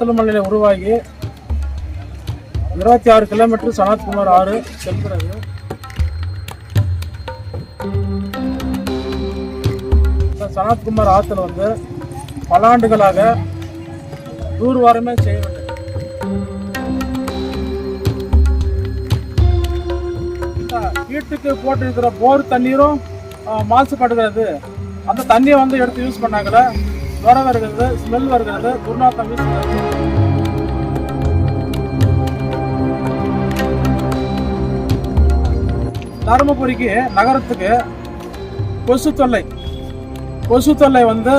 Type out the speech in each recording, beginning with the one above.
வத்தல் மலையில் உருவாகி இருபத்தி ஆறு கிலோமீட்டர் சனத்குமார் ஆறு செல்கிறது. இந்த சனத்குமார் ஆற்றுல வந்து பல ஆண்டுகளாக தூர்வாரமே செய்யவில்லை இந்த வீட்டுக்கு போட்டிருக்கிற போர் தண்ணீரும் மாசுபடுகிறது. அந்த தண்ணியை வந்து எடுத்து யூஸ் பண்ணாங்களே நுர வருகிறது. ஸ்மெல் வருகிறது துர்நாற்றம் வீசுகிறது தருமபுரிக்கு நகரத்துக்கு கொசு தொல்லை. கொசு தொல்லை வந்து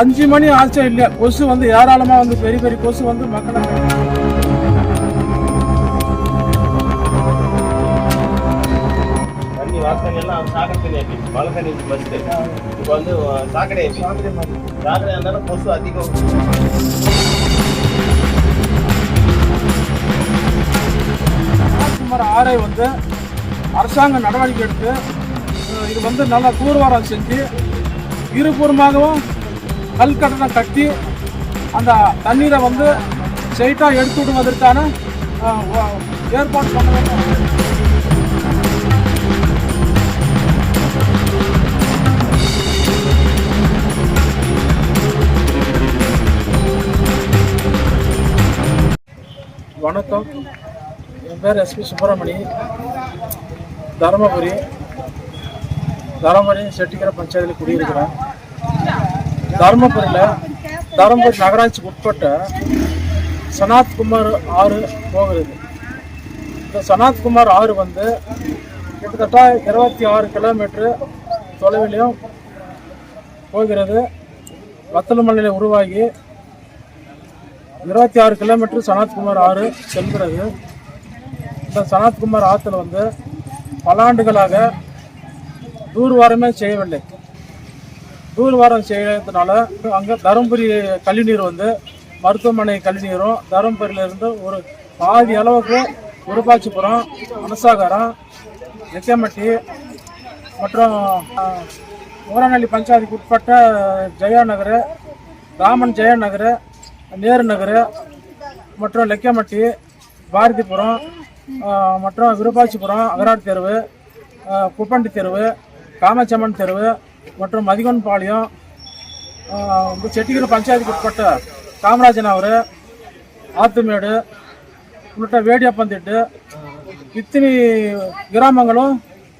அஞ்சு மணி ஆச்சா இல்லையா? கொசு வந்து ஏராளமா வந்து பெரிய பெரிய கொசு வந்து மக்களை தண்ணி வாசனை எல்லாம் சாக்கடை தண்ணி இப்போ வந்து சாக்கடை ஆக்கி ராத்திரி இருந்தாலும் கொசு அதிகம். சுமார் ஆறை வந்து அரசாங்கம் நடவடிக்கை எடுத்து இது வந்து நல்லா தூர்வாரம் செஞ்சு இருபுறமாகவும் கல் கட்டணம் கட்டி அந்த தண்ணீரை வந்து ஸ்ட்ரைட்டாக எடுத்து விடுவதற்கான ஏற்பாடு பண்ண வேண்டும். வணக்கம். என் பேர் எஸ்பி சுப்பிரமணி. தருமபுரி. தருமபுரி செட்டிக்கிற பஞ்சாயத்தில் குடியிருக்கிறேன். தருமபுரியில் தருமபுரி நகராட்சிக்கு உட்பட்ட சனாத்குமார் ஆறு போகிறது இந்த சனாத்குமார் ஆறு வந்து கிட்டத்தட்ட இருபத்தி ஆறு கிலோமீட்டர் தொலைவிலையும் போகிறது. வத்தலமலையில் உருவாகி இருபத்தி ஆறு கிலோமீட்டர் சனத்குமார் ஆறு செல்கிறது. இந்த சனத்குமார் ஆற்றுல வந்து பல ஆண்டுகளாக தூர்வாரமே செய்யவில்லை. தூர்வாரம் செய்யறதுனால அங்கே தருமபுரி கழிநீர் வந்து மருத்துவமனை கழிநீரும் தருமபுரியிலிருந்து ஒரு பாதி அளவுக்கு உருப்பாச்சிபுரம் மனசாகரம் எக்கமட்டி மற்றும் ஆஹ், பஞ்சாயத்துக்கு உட்பட்ட ஜெயா நகர் ராமன் ஜெயா நகர் நேரு நகர் மற்றும் லெக்கமட்டி பாரதிபுரம் மற்றும் விருப்பாச்சிபுரம் அகராட் தெருவு குப்பண்டி தெருவு காமச்சம்மன் தெருவு மற்றும் மதிகொன்பாளையம் பாளையம் இந்த பஞ்சாயத்துக்கு உட்பட்ட காமராஜன் நகர் ஆத்துமேடு உள்ளிட்ட வேடியப்பந்திட்டு இத்தனை கிராமங்களும்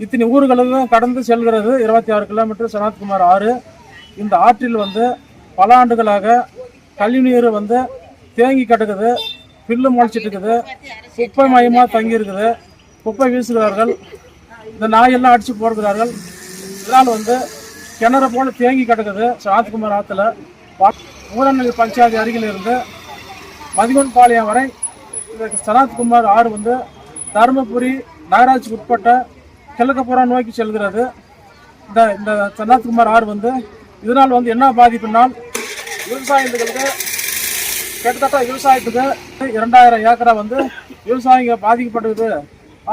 இத்தனை ஊர்களுக்கும் கடந்து செல்கிறது. இருபத்தி ஆறு கிலோமீட்டர் சனத்குமார் ஆறு. இந்த ஆற்றில் வந்து பல ஆண்டுகளாக கழிவுநீர் வந்து தேங்கி கிடக்குது பில்லு முளைச்சிட்டு இருக்குது குப்பை மயமாக தங்கி இருக்குது. குப்பை வீசுகிறார்கள். இந்த நாயெல்லாம் அடித்து போடுகிறார்கள் இதனால் வந்து கிணறு போல தேங்கி கிடக்குது சனத்குமார் ஆற்றுல ஊரநெல் பஞ்சாயத்து அருகில் இருந்து மதிகொன் பாளையம் வரை இந்த சனத்குமார் ஆறு வந்து தருமபுரி நகராட்சிக்கு உட்பட்ட கிழக்கப்புறம் நோக்கி செல்கிறது. இந்த இந்த சனத்குமார் ஆறு வந்து இதனால் வந்து என்ன பாதிப்புனால் விவசாயத்துக்கு கிட்டத்தட்ட விவசாயத்துக்கு இரண்டாயிரம் ஏக்கரா வந்து விவசாயிங்க பாதிக்கப்படுது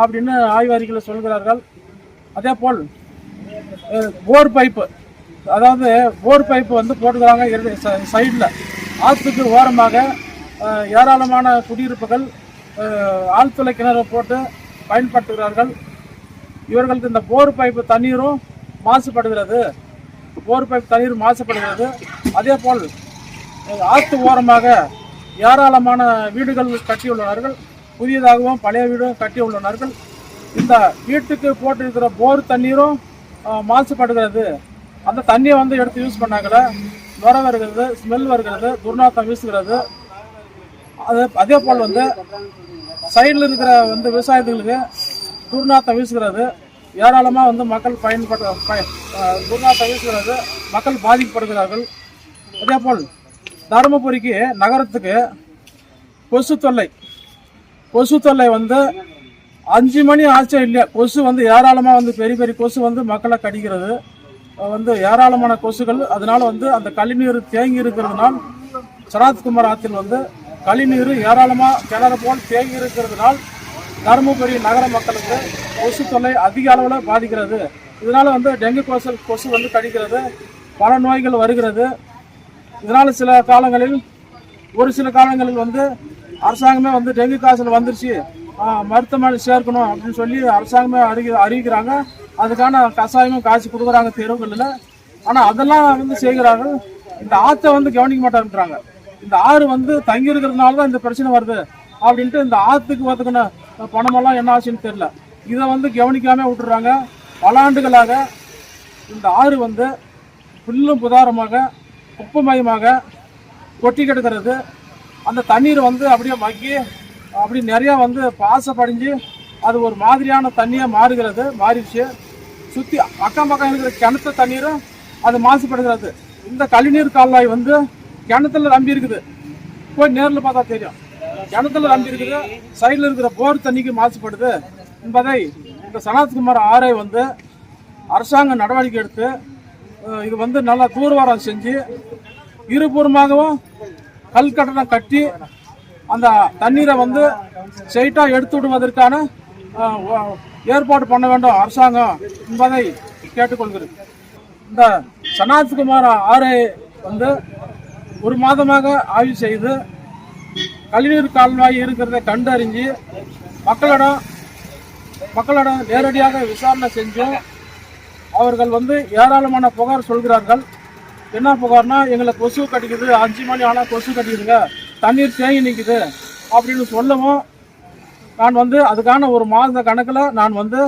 அப்படின்னு ஆய்வறிக்கையில் சொல்கிறார்கள். அதே போல் போர் பைப்பு. அதாவது போர் பைப்பு வந்து போட்டுக்கிறாங்க சைடில். ஆற்றுக்கு ஓரமாக ஏராளமான குடியிருப்புகள் ஆழ்துளை கிணறு போட்டு பயன்படுத்துகிறார்கள். இவர்களுக்கு இந்த போர் பைப்பு தண்ணீரும் மாசுபடுகிறது. போர் பைப் தண்ணீர் மாசுபடுகிறது. அதே போல் ஆற்று ஓரமாக ஏராளமான வீடுகள் கட்டியுள்ளனர்கள். புதியதாகவும் பழைய வீடும் கட்டியுள்ளனர்கள். இந்த வீட்டுக்கு போட்டிருக்கிற போர் தண்ணீரும் மாசுபடுகிறது. அந்த தண்ணியை வந்து எடுத்து யூஸ் பண்ணாங்கள நுர வருகிறது ஸ்மெல் வருகிறது துர்நாற்றம் வீசுகிறது. அது அதே போல் வந்து சைடில் இருக்கிற வந்து விவசாயத்துகளுக்கு துர்நாற்றம் வீசுகிறது. ஏராளமாக வந்து மக்கள் பயன்பட பய துர்நாற்றம் வீசுகிறது. மக்கள் பாதிக்கப்படுகிறார்கள். அதே போல் தருமபுரிக்கு நகரத்துக்கு கொசு தொல்லை. கொசு தொல்லை வந்து அஞ்சு மணி ஆச்சும் இல்லையா? கொசு வந்து ஏராளமாக வந்து பெரிய பெரிய கொசு வந்து மக்களை கடிக்கிறது. வந்து ஏராளமான கொசுகள். அதனால வந்து அந்த கழிநீர் தேங்கி இருக்கிறதுனால் சரத்குமார் ஆற்றில் வந்து கழிநீர் ஏராளமாக கிணறு போல் தேங்கி இருக்கிறதுனால் தருமபுரி நகர மக்களுக்கு கொசு தொல்லை அதிக அளவில் பாதிக்கிறது. இதனால் வந்து டெங்கு கொசு கொசு வந்து கடிக்கிறது. பல நோய்கள் வருகிறது. இதனால் சில காலங்களில் ஒரு சில காலங்களில் வந்து அரசாங்கமே வந்து டெங்கு காய்ச்சல் வந்துருச்சு. மருத்துவமனை சேர்க்கணும் அப்படின்னு சொல்லி அரசாங்கமே அறிவி அறிவிக்கிறாங்க. அதுக்கான கஷாயமும் காய்ச்சி கொடுக்குறாங்க தெருவுகளில். ஆனால் அதெல்லாம் வந்து செய்கிறார்கள். இந்த ஆற்றை வந்து கவனிக்க மாட்டாங்கன்றாங்க இந்த ஆறு வந்து தங்கி இருக்கிறதுனால தான் இந்த பிரச்சனை வருது அப்படின்ட்டு இந்த ஆற்றுக்கு ஒத்துக்கின பணமெல்லாம் என்ன ஆச்சுன்னு தெரியல. இதை வந்து கவனிக்காமல் விட்டுறாங்க பல ஆண்டுகளாக இந்த ஆறு வந்து புல்லும் புதாரமாக குப்பமயமாக கொட்டி கிடக்கிறது அந்த தண்ணீர் வந்து அப்படியே மக்கி அப்படி நிறையா வந்து பாச படிஞ்சு அது ஒரு மாதிரியான தண்ணியாக மாறுகிறது மாறிடுச்சு. சுற்றி அக்கம் பக்கம் இருக்கிற கிணத்து தண்ணீரும் அது மாசுபடுகிறது. இந்த கழிநீர் கால்வாய் வந்து கிணத்துல நம்பி இருக்குது. போய் நேரில் பார்த்தா தெரியும். கிணத்துல நம்பி இருக்குது. சைடில் இருக்கிற போர் தண்ணிக்கு மாசுபடுது என்பதை இந்த சனத்குமார் ஆரை வந்து அரசாங்கம் நடவடிக்கை எடுத்து இது வந்து நல்லா தூர்வாரம் செஞ்சு இருபுறமாகவும் கல் கட்டணம் கட்டி அந்த தண்ணீரை வந்து ஸ்ட்ரைட்டாக எடுத்து விடுவதற்கான ஏற்பாடு பண்ண வேண்டும் அரசாங்கம் என்பதை கேட்டுக்கொள்கிறேன். இந்த சனாத்குமார் ஆறு வந்து ஒரு மாதமாக ஆய்வு செய்து கழிநீர் கால்வாய் இருக்கிறத கண்டறிஞ்சு மக்களிடம் மக்களிடம் நேரடியாக விசாரணை செஞ்சும் அவர்கள் வந்து ஏராளமான புகார் சொல்கிறார்கள். என்ன புகார்னா எங்களை கொசு கட்டிக்குது அஞ்சு மணி ஆனால் கொசு கட்டிக்குதுங்க தண்ணீர் தேங்கி நிற்குது அப்படின்னு சொல்லவும் நான் வந்து அதுக்கான ஒரு மாத கணக்கில் நான் வந்து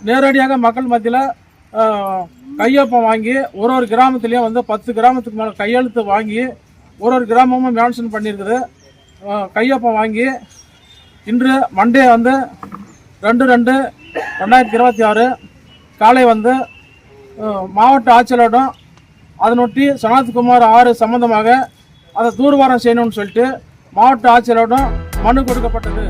நேரடியாக மக்கள் மத்தியில் கையொப்பம் வாங்கி ஒரு ஒரு கிராமத்துலேயும் வந்து பத்து கிராமத்துக்கு மேலே கையெழுத்து வாங்கி ஒரு ஒரு கிராமமும் மேன்ஷன் பண்ணியிருக்குது. கையொப்பம் வாங்கி இன்று மண்டே வந்து ரெண்டு ரெண்டு ரெண்டாயிரத்தி இருபத்தி ஆறு காலை வந்து மாவட்ட ஆட்சியரிடம் அதனொட்டி சனத்குமார் ஆறு சம்பந்தமாக அதை தூர்வாரம் செய்யணும்னு சொல்லிட்டு மாவட்ட ஆட்சியரிடம் மனு கொடுக்கப்பட்டது.